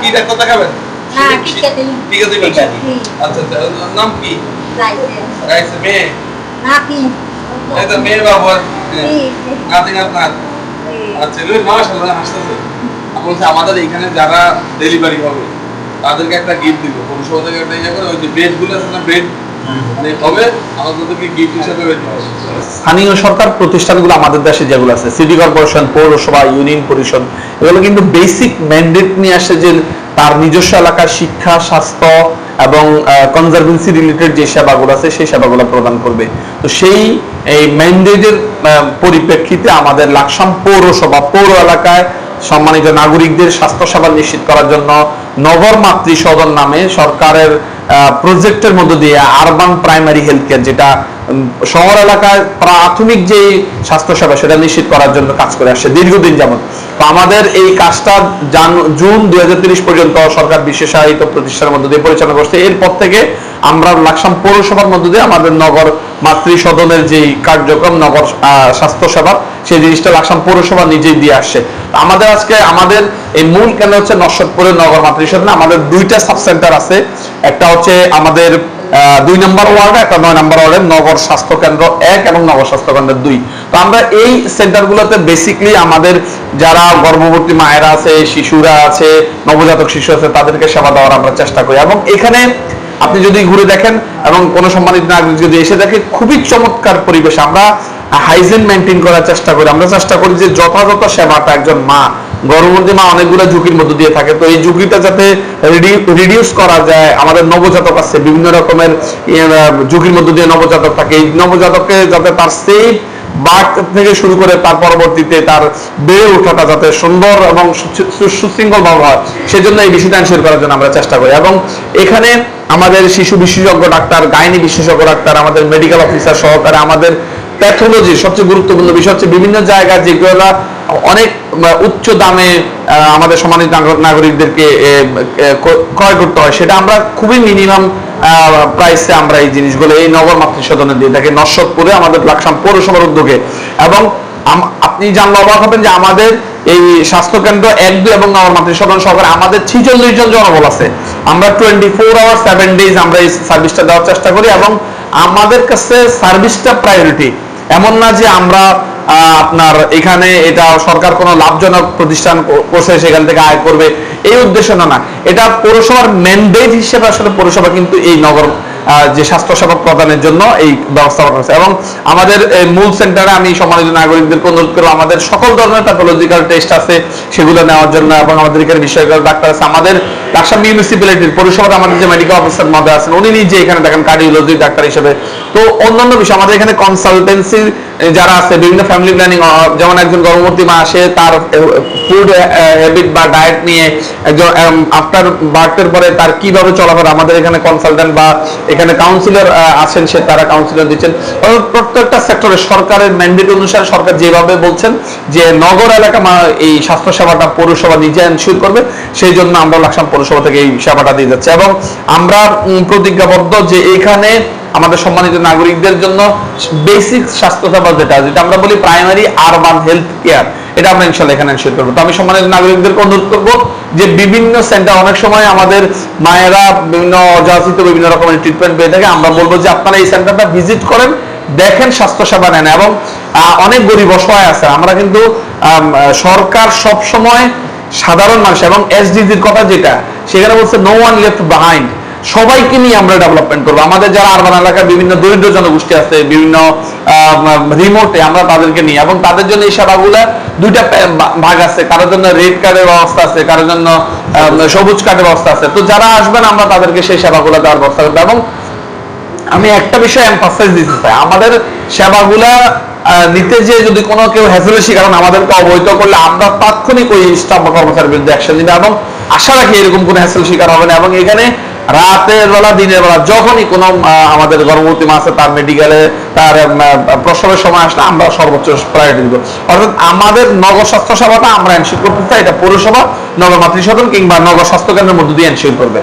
কি ডাক্তার দেখাবেন না, টিকা দিন। টিকা দিবেন টিকা দিন। হুম। আচ্ছা আচ্ছা নাম কি? রাইস। মেয়ে? মেয়ে নাতি আচ্ছা এগুলো মাশাআল্লাহ হাসতেছে। আমি আমাদের এখানে যারা ডেলিভারি হবে তাদেরকে একটা গিফট দিবো। পৌরসভা থেকে একটা ইয়ে করে ওই যে বেডগুলো আছে না বেড স্থানীয় সরকার প্রতিষ্ঠানগুলো আমাদের দেশে যেগুলো আছে, সিটি কর্পোরেশন, পৌরসভা, ইউনিয়ন পরিষদ, এগুলো কিন্তু বেসিক ম্যান্ডেট নিয়ে আসে যে তার নিজস্ব এলাকার শিক্ষা, স্বাস্থ্য এবং কনজারভেন্সি রিলেটেড যে সেবাগুলো আছে, সেই সেবাগুলো প্রদান করবে। তো সেই, এই ম্যান্ডেটের পরিপ্রেক্ষিতে আমাদের লাকসাম পৌরসভা, পৌর এলাকায় সম্মানিত নাগরিকদের স্বাস্থ্য সেবা নিশ্চিত করার জন্য নগর মাতৃ সদন নামে সরকারের প্রজেক্টের মধ্য দিয়ে আরবান প্রাইমারি হেলথ কেয়ার যেটা শহর এলাকায় প্রাথমিক যে স্বাস্থ্যসেবা, সেটা নিশ্চিত করার জন্য কাজ করে আসছে দীর্ঘদিন যেমন তো আমাদের এই কাজটা জান- দুই পর্যন্ত সরকার বিশেষায়িত প্রতিষ্ঠানের মধ্য দিয়ে পরিচালনা করছে। এরপর থেকে আমরা লাকসাম পৌরসভার মধ্য দিয়ে আমাদের নগর মাতৃ সদনের যে কার্যক্রম নগর আহ, স্বাস্থ্য সেবা সেই জিনিসটা লাকসাম পৌরসভা নিজেই দিয়ে আসছে। আমাদের আজকে আমাদের এই মূল কেন হচ্ছে নশ্বরপুরের নগর মাতৃ সদনে আমাদের দুইটা সাব সেন্টার আছে। একটা হচ্ছে আমাদের দুই নম্বর ওয়ার্ডে একটা নয় নম্বর ওয়ার্ডে নগর স্বাস্থ্য কেন্দ্র এক এবং নগর স্বাস্থ্য কেন্দ্র দুই। তো আমরা এই সেন্টারগুলোতে বেসিকলি আমাদের যারা গর্ভবতী মায়েরা আছে শিশুরা আছে নবজাতক শিশু আছে তাদেরকে সেবা দেওয়ার আমরা চেষ্টা করি। এবং এখানে আপনি যদি ঘুরে দেখেন এবং কোন সম্মানিত নাগরিক যদি এসে দেখে, খুবই চমৎকার পরিবেশ আমরা হাইজেন মেনটেন করার চেষ্টা করি। আমরা চেষ্টা করি যে যথাযথ সেবাটা একজন মা, গর্ভবতী মা অনেকগুলো ঝুঁকির মধ্যে দিয়ে থাকে। তো এই ঝুঁকিটা যাতে রিডিউস করা যায়, আমাদের নবজাতক আছে, বিভিন্ন রকমের ঝুঁকির মধ্যে দিয়ে নবজাতক থাকে। এই নবজাতককে যাতে তার সেফ বার্থ থেকে শুরু করে তার পরবর্তীতে তার বেড়ে ওঠাটা যাতে সুন্দর এবং সুশৃঙ্খল ভাবে হয়, সেজন্য এই বিষয়টা এনশিওর করার জন্য আমরা চেষ্টা করি। এবং এখানে আমাদের শিশু বিশেষজ্ঞ ডাক্তার, গাইনি বিশেষজ্ঞ ডাক্তার, আমাদের মেডিকেল অফিসার সহকারে, আমাদের প্যাথোলজি সবচেয়ে গুরুত্বপূর্ণ বিষয় হচ্ছে বিভিন্ন জায়গায় যেগুলো অনেক উচ্চ দামে আমাদের সম্মানিত নাগরিকদেরকে ক্রয় করতে হয়। সেটা আমরা খুবই মিনিমাম প্রাইসে আমরা এই জিনিসগুলো, এই নগর মাতৃ সদনে দিয়ে থাকি। নশ্বরপুরে আমাদের লাকসাম পৌরসভার উদ্যোগে। এবং আপনি জানলে অবাক হবেন যে আমাদের এই স্বাস্থ্য কেন্দ্র এক, দুই এবং নগর মাতৃ সদন সহকারে আমাদের ছিচল্লিশ জন জনবল আছে। আমরা twenty four hour seven days আমরা এই সার্ভিসটা দেওয়ার চেষ্টা করি এবং আমাদের কাছে সার্ভিসটা প্রায়োরিটি এমন না যে আমরা আপনার এখানে এটা সরকার কোনো লাভজনক প্রতিষ্ঠান করছে, সেখান থেকে আয় করবে, এই উদ্দেশ্য না না। এটা পৌরসভার ম্যান্ডেট হিসেবে আসলে পৌরসভা কিন্তু এই নগর যে স্বাস্থ্য সেবা প্রদানের জন্য এই ব্যবস্থা করেছে এবং আমাদের মূল সেন্টারে আমি সম্মানিত নাগরিকদেরকে অনুরোধ করব, আমাদের সকল ধরনের প্যাথোলজিক্যাল টেস্ট আছে, সেগুলো নেওয়ার জন্য এবং আমাদের এখানে বিষয়গুলো ডাক্তার আছে। আমাদের লাকসাম মিউনিসিপ্যালিটির পরিষেবা আমাদের যে মেডিকেল অফিসার মধ্যে আছেন, উনি নিজে এখানে দেখেন কার্ডিওলজি ডাক্তার হিসেবে। তো অন্যান্য বিষয়, আমাদের এখানে কনসালটেন্সি যারা আছে, বিভিন্ন ফ্যামিলি প্ল্যানিং যেমন একজন গর্ভবতী মা আসে তার ফুড হ্যাবিট বা ডায়েট নিয়ে একজন আফটার বার্থের পরে তার কীভাবে চলাফেরা? আমাদের এখানে কনসালটেন্ট বা এখানে কাউন্সিলর আছেন, সে তারা কাউন্সিলর দিচ্ছেন। প্রত্যেকটা সেক্টরে সরকারের ম্যান্ডেট অনুসারে সরকার যেভাবে বলছেন যে নগর এলাকা মা- এই স্বাস্থ্য সেবাটা পৌরসভা নিজে এনশিওর করবে, সেই জন্য আমরা লাকসাম পৌরসভা থেকে এই সেবাটা দিয়ে যাচ্ছি। এবং আমরা প্রতিজ্ঞাবদ্ধ যে এখানে আমাদের সম্মানিত নাগরিকদের জন্য বেসিক স্বাস্থ্য সেবা যেটা যেটা আমরা বলি প্রাইমারি আরবান হেলথ কেয়ার এটা আমরা ইনশাল্লাহ এখানে এনশিওর করব। তো আমি সম্মানিত নাগরিকদেরকে অনুরোধ করব যে বিভিন্ন সেন্টার অনেক সময় আমাদের মায়েরা বিভিন্ন অযাচিত বিভিন্ন রকমের ট্রিটমেন্ট পেয়ে থাকে। আমরা বলব যে আপনারা এই সেন্টারটা ভিজিট করেন, দেখেন স্বাস্থ্য সেবা নেন এবং অনেক গরিব অসহায় আছে। আমরা কিন্তু সরকার সব সময় সাধারণ মানুষ এবং এসডিজির কথা যেটা, সেখানে বলছে নো ওয়ান লেফট বিহাইন্ড সবাইকে নিয়ে আমরা ডেভেলপমেন্ট করব। আমাদের যারা আরবান এলাকার বিভিন্ন দরিদ্র জনগোষ্ঠী আছে, বিভিন্ন রিমোটে আমরা তাদেরকে নিই এবং তাদের জন্য এই সেবাগুলা দুইটা ভাগ আছে। কারোর জন্য রেড কার্ডের ব্যবস্থা আছে, কারোর জন্য সবুজ কার্ডের ব্যবস্থা আছে। তো যারা আসবেন, আমরা তাদেরকে সেই সেবাগুলো দেওয়ার ব্যবস্থা করব এবং আমি একটা বিষয় এমফাসাইজ দিতে চাই। আমাদের সেবাগুলা নিতে যে যদি কোনো কেউ হ্যাসেলের কারণ আমাদেরকে অবহিত করলে আমরা তাৎক্ষণিক ওই স্টাফ বা কর্মচারীর বিরুদ্ধে অ্যাকশন নিবে এবং আশা রাখি এরকম কোনো হ্যাসেল শিকার হবে না এবং এখানে রাতের বেলা, দিনের বেলা, যখনই কোনো আমাদের গর্ভবতী মা আছে, তার মেডিকেলে তার প্রসবের সময় আসলে আমরা সর্বোচ্চ প্রায়োরিটি দিব। অর্থাৎ আমাদের নগর স্বাস্থ্য সেবাটা আমরা এনশিওর করতে চাই। এটা পৌরসভা, নগর মাতৃসদন কিংবা নগর স্বাস্থ্য কেন্দ্রের মধ্যে দিয়ে এনশিওর করবে।